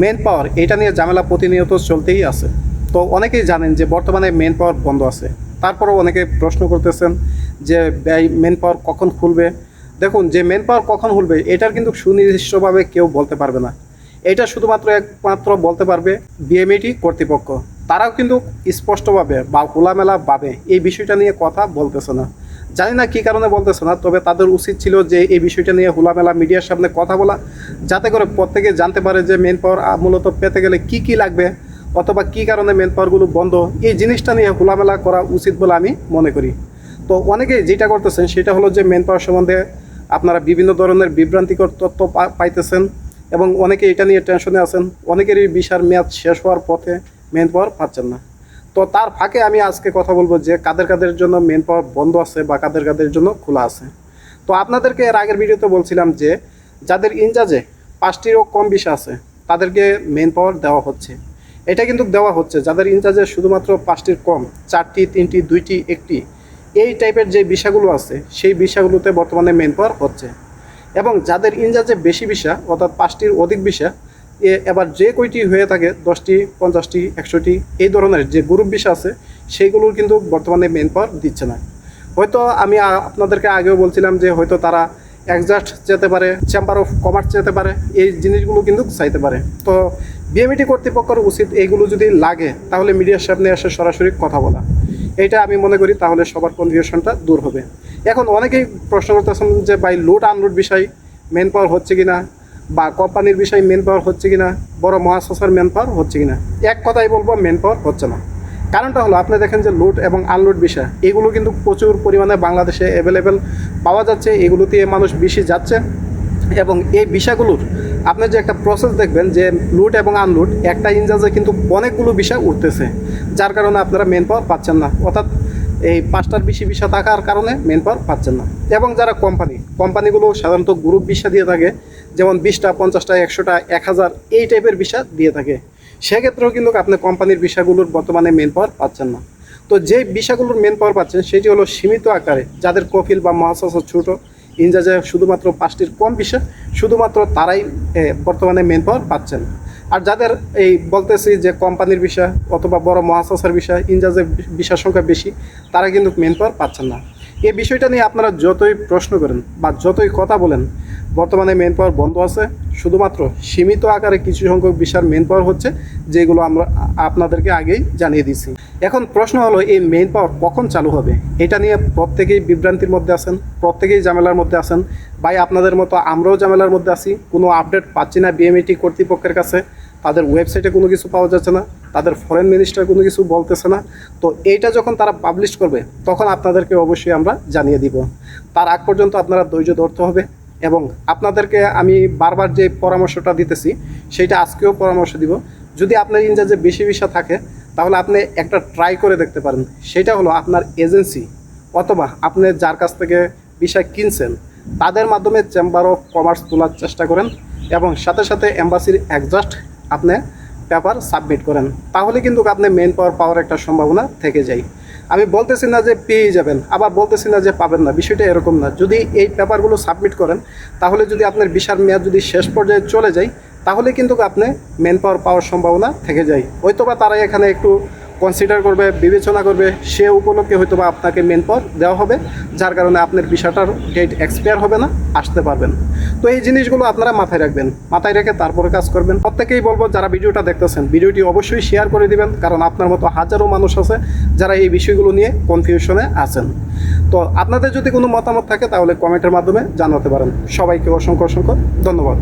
Main পাওয়ার এটা নিয়ে ঝামেলা প্রতিনিয়ত চলতেই আছে। তো অনেকেই জানেন যে বর্তমানে মেন পাওয়ার বন্ধ আছে। তারপরেও অনেকে প্রশ্ন করতেছেন যে মেন পাওয়ার কখন খুলবে? দেখুন, যে মেন পাওয়ার কখন খুলবে, এটার কিন্তু সুনির্দিষ্টভাবে কেউ বলতে পারবে না। এটা শুধুমাত্র একমাত্র বলতে পারবে বিএমএটি কর্তৃপক্ষ। তারাও কিন্তু স্পষ্টভাবে বা খোলামেলাভাবে এই বিষয়টা নিয়ে কথা বলতেছে না। জানি না কী কারণে বলতেছে না, তবে তাদের উচিত ছিল যে এই বিষয়টা নিয়ে খোলামেলা মিডিয়ার সামনে কথা বলা, যাতে করে প্রত্যেকে জানতে পারে যে মেন পাওয়ার মূলত পেতে গেলে কি কি লাগবে অথবা কী কারণে মেন পাওয়ারগুলো বন্ধ। এই জিনিসটা নিয়ে খোলামেলা করা উচিত বলে আমি মনে করি। তো অনেকেই যেটা করতেছেন সেটা হলো যে মেন পাওয়ার সম্বন্ধে আপনারা বিভিন্ন ধরনের বিভ্রান্তিকর তথ্য পাইতেছেন এবং অনেকে এটা নিয়ে টেনশনে আছেন। অনেকেরই বিশার মেয়াদ শেষ হওয়ার পথে মেন পাওয়ার পাচ্ছেন না। তো তার ফাঁকে আমি আজকে কথা বলব যে কাদের কাদের জন্য মেন পাওয়ার বন্ধ আছে বা কাদের কাদের জন্য খোলা আছে। তো আপনাদেরকে এর আগের ভিডিওতে বলছিলাম যে যাদের ইনচার্জে পাঁচটিরও কম বিষয় আছে, তাদেরকে মেন পাওয়ার দেওয়া হচ্ছে। এটা কিন্তু দেওয়া হচ্ছে, যাদের ইনচার্জে শুধুমাত্র পাঁচটির কম, চারটি, তিনটি, দুইটি, একটি, এই টাইপের যে বিষয়গুলো আছে, সেই বিষয়গুলোতে বর্তমানে মেন পাওয়ার হচ্ছে। এবং যাদের ইনচার্জে বেশি বিষা, অর্থাৎ পাঁচটির অধিক বিষা এবার যে কয়টি হয়ে থাকে, দশটি, পঞ্চাশটি, একশোটি, এই ধরনের যে গ্রুপ বিষা আছে, সেইগুলোর কিন্তু বর্তমানে মেন পাওয়ার দিচ্ছে না। হয়তো আমি আপনাদেরকে আগেও বলছিলাম যে হয়তো তারা একজাস্ট যেতে পারে চেম্বার অফ কমার্স যেতে পারে, এই জিনিসগুলো কিন্তু চাইতে পারে। তো বিএমইটি কর্তৃপক্ষের উচিত এইগুলো যদি লাগে, তাহলে মিডিয়ার সামনে এসে সরাসরি কথা বলা। এইটা আমি মনে করি তাহলে সবার কনফিউশনটা দূর হবে। এখন অনেকেই প্রশ্ন করতেছেন যে ভাই লোড আনলোড বিষয় মেন পাওয়ার হচ্ছে কিনা? বা কোম্পানির বিষয় মেন পাওয়ার হচ্ছে কিনা, বড় মহাশাসার মেন পাওয়ার হচ্ছে কিনা, এক কথাই বলব মেন পাওয়ার হচ্ছে না। কারণটা হলো, আপনি দেখেন যে লুট এবং আনলুট বিষয়, এগুলো কিন্তু প্রচুর পরিমাণে বাংলাদেশে অ্যাভেলেবেল পাওয়া যাচ্ছে এগুলো দিয়ে মানুষ বেশি যাচ্ছে এবং এই বিষয়গুলোর আপনি যে একটা প্রসেস দেখবেন যে লুট এবং আনলুট একটা ইঞ্জাজে কিন্তু অনেকগুলো বিষয় উঠতেছে, যার কারণে আপনারা মেন পাওয়ার পাচ্ছেন না। অর্থাৎ এই পাঁচটার বেশি বিষয় থাকার কারণে মেন পাওয়ার পাচ্ছেন না। এবং যারা কোম্পানি কোম্পানিগুলো সাধারণত গ্রুপ বিষয় দিয়ে থাকে, যেমন বিশটা, পঞ্চাশটা, একশোটা এক হাজার এই টাইপের বিষয় দিয়ে থাকে। সেক্ষেত্রেও কিন্তু আপনি কোম্পানির বিষয়গুলোর বর্তমানে মেন পাওয়ার পাচ্ছেন না। তো যে বিষয়গুলোর মেন পাওয়ার পাচ্ছেন, সেটি হলো সীমিত আকারে, যাদের কফিল বা মহাশাস ছোট ইনজাজে শুধুমাত্র পাঁচটির কম বিষয় শুধুমাত্র তারাই বর্তমানে মেন পাওয়ার পাচ্ছেন। আর যাদের এই বলতেছি যে কোম্পানির বিষয় অথবা বড় মহাসাসের বিষয় ইনজাজের বিষয় সংখ্যা বেশি, তারা কিন্তু মেন পাওয়ার পাচ্ছেন না। এই বিষয়টা নিয়ে আপনারা যতই প্রশ্ন করেন বা যতই কথা বলেন বর্তমানে মেন পাওয়ার বন্ধ আছে। শুধুমাত্র সীমিত আকারে কিছু সংখ্যক বিশাল মেন পাওয়ার হচ্ছে, যেগুলো আমরা আপনাদেরকে আগেই জানিয়ে দিছি এখন প্রশ্ন হলো, এই মেন পাওয়ার কখন চালু হবে? এটা নিয়ে প্রত্যেকেই বিভ্রান্তির মধ্যে আছেন, প্রত্যেকেই ঝামেলার মধ্যে আছেন। ভাই, আপনাদের মতো আমরাও ঝামেলার মধ্যে আছি, কোনো আপডেট পাচ্ছি না বিএমএটি কর্তৃপক্ষের কাছে। তাদের ওয়েবসাইটে কোনো কিছু পাওয়া যাচ্ছে না, তাদের ফরেন মিনিস্টার কোনো কিছু বলতেছে না। তো এইটা যখন তারা পাবলিশ করবে, তখন আপনাদেরকে অবশ্যই আমরা জানিয়ে দিব। তার আগ পর্যন্ত আপনারা ধৈর্য ধরতে হবে এবং আপনাদেরকে আমি বারবার যে পরামর্শটা দিতেছি, সেইটা আজকেও পরামর্শ দিব। যদি আপনার ইনচার্জে বেশি বিষয় থাকে, তাহলে আপনি একটা ট্রাই করে দেখতে পারেন। সেটা হলো আপনার এজেন্সি অথবা আপনি যার কাছ থেকে বিষয় কিনছেন, তাদের মাধ্যমে চেম্বার অফ কমার্স তোলার চেষ্টা করেন এবং সাথে সাথে এম্বাসির অ্যাডজাস্ট আপনি পেপার সাবমিট করেন। তাহলে কিন্তু আপনি মেন পাওয়ার পাওয়ার একটা সম্ভাবনা থেকে যায়। আমি বলতেছি না যে পেয়ে যাবেন, আবার বলতেছি না যে পাবেন না, বিষয়টা এরকম না। যদি এই পেপারগুলো সাবমিট করেন, তাহলে যদি আপনার বিশাল মেয়াদ যদি শেষ পর্যায়ে চলে যায়, তাহলে কিন্তু আপনি ম্যান পাওয়ার পাওয়ার সম্ভাবনা থেকে যায়। হয়তোবা তারা এখানে একটু কনসিডার করবে, বিবেচনা করবে, সে উপলক্ষে হয়তো বা আপনাকে মেন পাওয়ার দেওয়া হবে, যার কারণে আপনার বিষয়টার ডেট এক্সপায়ার হবে না, আসতে পারবেন। তো এই জিনিসগুলো আপনারা মাথায় রাখবেন, মাথায় রেখে তারপরে কাজ করবেন। প্রত্যেকেই বলব, যারা ভিডিওটা দেখতেছেন, ভিডিওটি অবশ্যই শেয়ার করে দিবেন, কারণ আপনার মতো হাজারো মানুষ আছে যারা এই বিষয়গুলো নিয়ে কনফিউশনে আছেন। তো আপনাদের যদি কোনো মতামত থাকে, তাহলে কমেন্টের মাধ্যমে জানাতে পারেন। সবাইকে অসংখ্য অসংখ্য ধন্যবাদ।